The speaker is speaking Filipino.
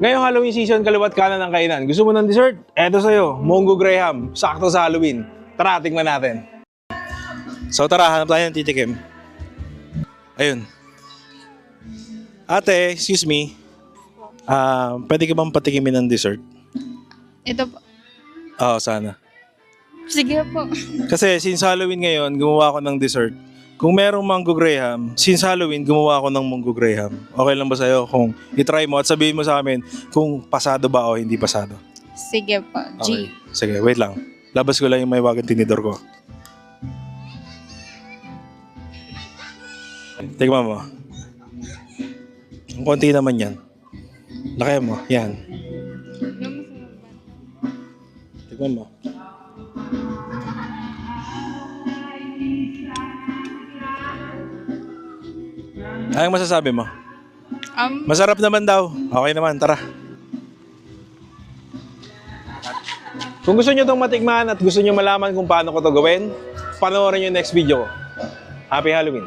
Ngayong Halloween season, kaliwat kanan ng kainan. Gusto mo ng dessert? Eto sa'yo, Mongo Graham. Sakto sa Halloween. Tara, tingnan natin. So tara, hanap tayo ng titikim. Ayun. Ate, excuse me. Ah, pwede ka bang patikimin ng dessert? Ito po. Oo, sana. Sige po. Kasi since Halloween ngayon, gumawa ako ng dessert. Kung merong mango graham, since Halloween, gumawa ako ng mango graham. Okay lang ba sa'yo kung itry mo at sabihin mo sa amin kung pasado ba o hindi pasado? Sige po. Okay. G. Sige, wait lang. Labas ko lang yung may wagang tinidor ko. Tignan mo. Ang konti naman yan. Laki mo. Yan. Tignan mo. Anong masasabi mo? Um, Masarap naman daw. Okay naman, tara. Kung gusto nyo itong matikman at gusto nyo malaman kung paano ko to gawin, panoorin nyo yung next video ko. Happy Halloween!